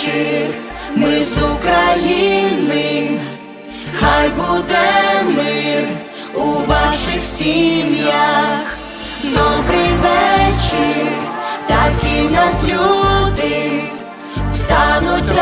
вечір, ми з України, хай буде мир у ваших сім'ях. Добрий вечір, такі в нас люди, стануть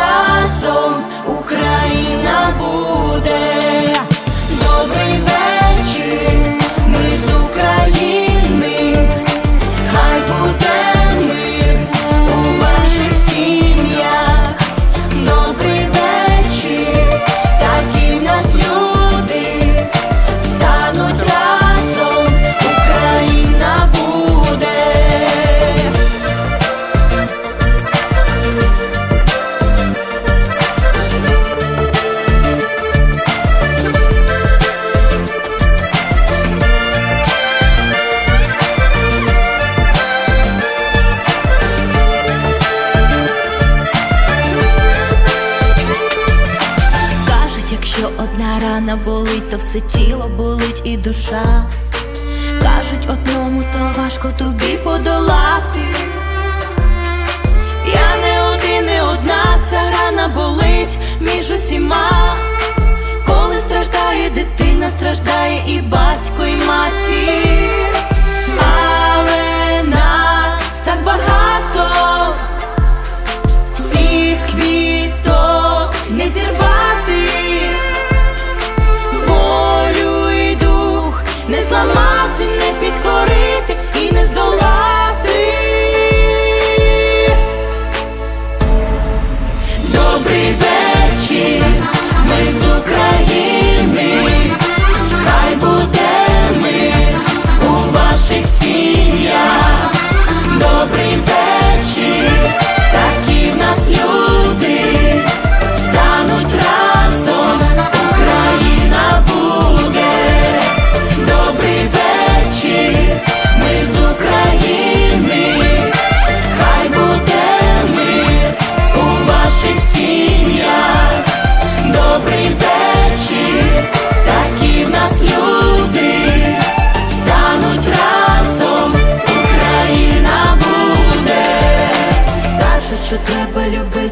рана болить, то все тіло болить і душа. Кажуть, одному то важко тобі подолати. Я не один, не одна, ця рана болить між усіма. Коли страждає дитина, страждає і батько, і матір.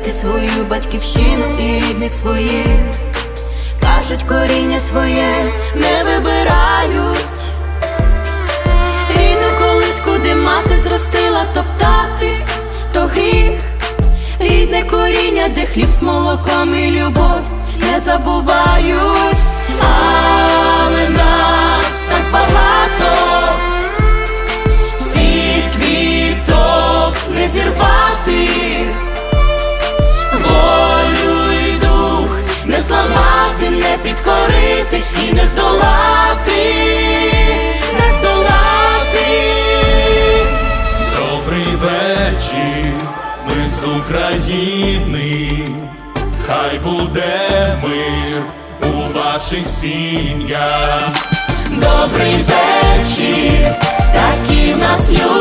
Любити свою батьківщину і рідних своїх. Кажуть, коріння своє не вибирають. Рідну колиску, де мати зростила топтати, то гріх. Рідне коріння, де хліб з молоком і любов не забувають. Але нас так багато не підкорити і не здолати, не здолати. Добрий вечір, ми з України, хай буде мир у ваших сім'ях. Добрий вечір, такі в нас люди,